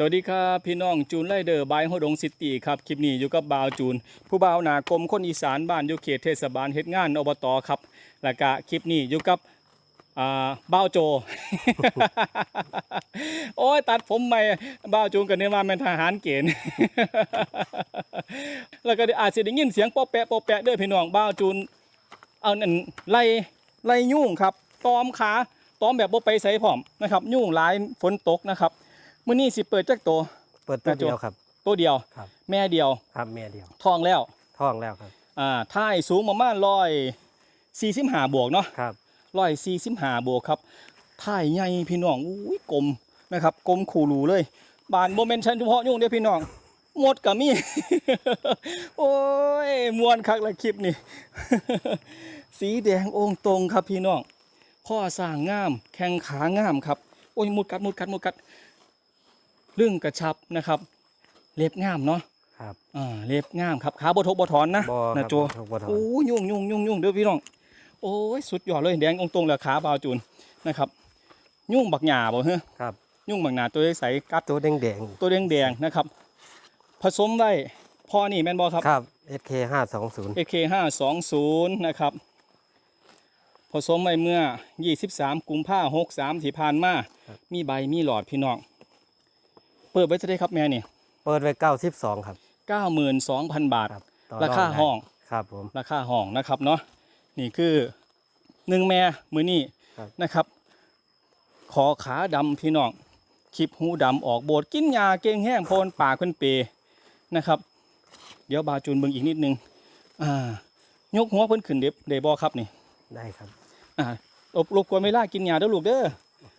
สวัสดีครับพี่น้องจูนไลเดอร์บายฮอดงซิตี้ครับคลิปนี้อยู่กับบ่าวจูน ผู้บ่าวหนากรมคนอีสานบ้านอยู่เขตเทศบาลเฮ็ดงานอบตครับแล้วก็คลิปนี้อยู่กับอ่าบ่าวโจ โอ้ยตัดผมใหม่บ่าวจูนกันเนี่ยว่าเป็นทหารเกณฑ์ แล้วก็อาจจะได้ยินเสียงโป๊ะแปะโป๊ะแปะเด้อพี่น้องบ่าวจูน เอานั่นไล่ไล่ยุ่งครับตอมขาตอมแบบบ่ไปใส่พร้อมนะครับ ยุ่งหลายฝนตกนะครับ มื้อนี้สิเปิดจักตัวเปิดตัวเดียวครับ ตัวเดียว ครับ แม่เดียวครับเมียเดียวท้องแล้วท้องแล้วครับอ่าท่ายสูงประมาณร้อยสี่สิบห้าบวกเนาะ ครับ ร้อยสี่สิบห้าบวกครับท่ายใหญ่พี่น้องอุ้ยกลมนะครับกลมคูรูเลย บานโมเมนต์ชันเฉพาะยุ่งเดียวพี่น้องหมดกับมี โอ้ยมวนคักละคลิปนี่ สีแดงองค์ตรงครับพี่น้องข้อสร้างงาม แข้งขางามครับ โอ้ยมุดกัดมุดกัดมุดกัด เรื่องกระชับนะครับ เล็บงามเนาะครับอ่าเล็บงามครับขาบทกบถอนนะบอคนะรับโจบ่บ่ถอนโอ้ยยุ่งยุ่งยุ่งยุ่งเด้อพี่น้องโอ้ยสุดยอดเลยแดงองตรงเหลือขาบาวจูนนะครับ ยุ่งบักหยาบ่เฮ้ครับ ยุ่งบักหนาตัวใสๆกัดตัวแดงแดงตัวแดงแดงๆนะครับ ผสมไว้พอนี่แม่นบอครับครับ SK ห้าสองศูนย์ AK 5 2 0นะครับ ผสมไว้เมื่อ23กุมภาพันธ์63ที่ผ่านมา มีใบมีหลอดพี่น้อง เปิดไว้จะได้ครับแม่นี่เปิดไว้เก้าสิบสองครับ92,000บาท ครับต่อราคาได้ห้อง ครับผม ราคาห้องนะครับเนาะนี่คือหนึ่งแม่มือนี่ครับ นะครับ ขอขาดำพี่น้องคลิปหูดำออกโบดกินยาเก่งแห้งโพนปากเพิ่นเปนะครับ เดี๋ยวบาจูนเบิ่งอีกนิดนึงอ่ายกหัวเพิ่นขึ้นเด็บเดบอครับนี่ได้ครับ อ่ารบรบกวนเวลากินยาเด้อลูกเด้อ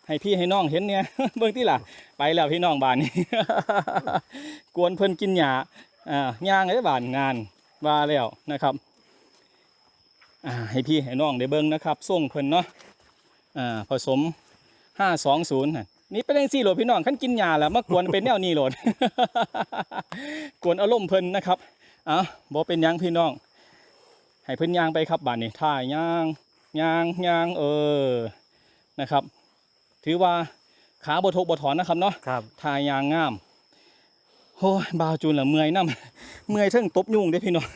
ให้พี่ให้น้องเห็นเนี่ยเบิ่งที่ล่ะ ไปแล้วพี่น้องบ้านนี้กวนเพิ่นกินหยาอ่าย่างไอ้บ้านงานว่าแล้วนะครับอ่าให้พี่ให้น้องได้เบิ่งนะครับส่งเพิ่นเนาะอ่าผสม520น่ะนี่เป็นจังซี่โหลดพี่น้องคันกินยาแล้วมากวนเป็นแนวนี้โหลดกวนอารมณ์เพิ่นนะครับอะบ่เป็นยังพี่น้อง ให้เพิ่นย่างไปครับบ้านนี้ท่าย่างย่างย่างเออนะครับ ถือว่าขาบ่ทกบ่ถอนนะครับเนาะครับทายางงามโอ้ยบาวจูนละเมื่อยน้ำเมื่อยเทั้งตบยุงเด้อพี่น้อง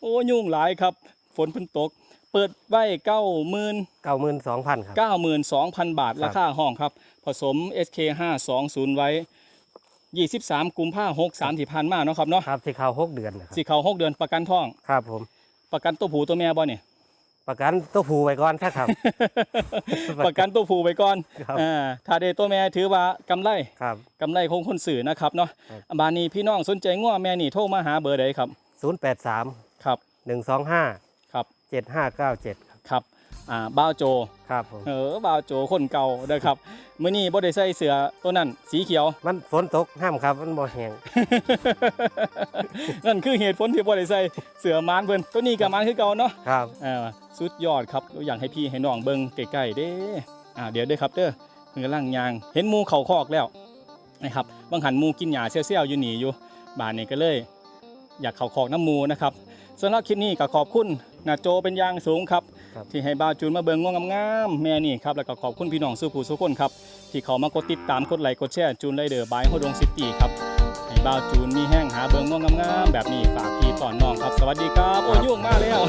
โอ้ยุงหลายครับ ฝนเพิ่นตก เปิดไว้เก้าหมื่นเก้าหมื่นสองพันครับเก้าหมื่นสองพันบาทครับราคาห้องครับ ผสม SK ห้าสองศูนย์ไว้ยี่สิบสามกุมภาหกสามที่ผ่านมาเนาะครับเนาะครับที่เขาหกเดือนนะครับสิเขาหกเดือนประกันท้องครับผมประกันตัวผู้ตัวแม่บ่เนี่ย ประกันตัวผูไว้ก่อนครับ ประกันตัวผู้ไปก่อนครับ อ่าถ้าได้ตัวแม่ถือว่ากำไรครับ กำไรคงคนสื่อนะครับเนาะครับ บานนี้พี่น้องสนใจง้อแม่นี่โทรมาหาเบอร์ใดครับศูนย์แปดสามครับหนึ่งสองห้าครับเจ็ดห้าเก้าเจ็ดครับ อ่าบ้าวโจครับผมเออบ้าวโจคนเก่าเด้อครับมื้อนี้บ่ได้ใส่เสื้อตัวนั้นสีเขียว มันฝนตกห้ามครับ มันบ่แห้งนั่นคือเหตุผลที่บ่ได้ใส่เสื้อมานเพิ่นตัวนี้ก็มานคือเก่าเนาะครับอ่าสุดยอดครับอยากให้พี่ให้น้องเบิ่งใกล้ๆเด้อ่าเดี๋ยวเด้อครับเด้อเพิ่นกำลังย่าง เห็นหมูเข้าคอกแล้วนะครับบางหันหมูกินหญ้าเซี่ยวๆอยู่นี่อยู่บ้านนี้ก็เลย อยากเข้าคอกน้ำหมูนะครับสำหรับคลิปนี้ก็ขอบคุณนาโจเป็นอย่างสูงครับ ครับ ที่ให้บ่าวจูนมาเบิ่งงวงงามๆแม่นี่ครับแล้วก็ขอบคุณพี่น้องสู้ผู้สู้คนครับที่เขามากดติดตามกดไลค์กดแชร์จูนไรเดอร์บายฮอดงซิตี้ครับให้บ่าวจูนมีแห้งหาเบิ่งงวงงามๆแบบนี้ฝากพี่ต่อน้องครับ สวัสดีครับโอ้ยยุ่งมากแล้ว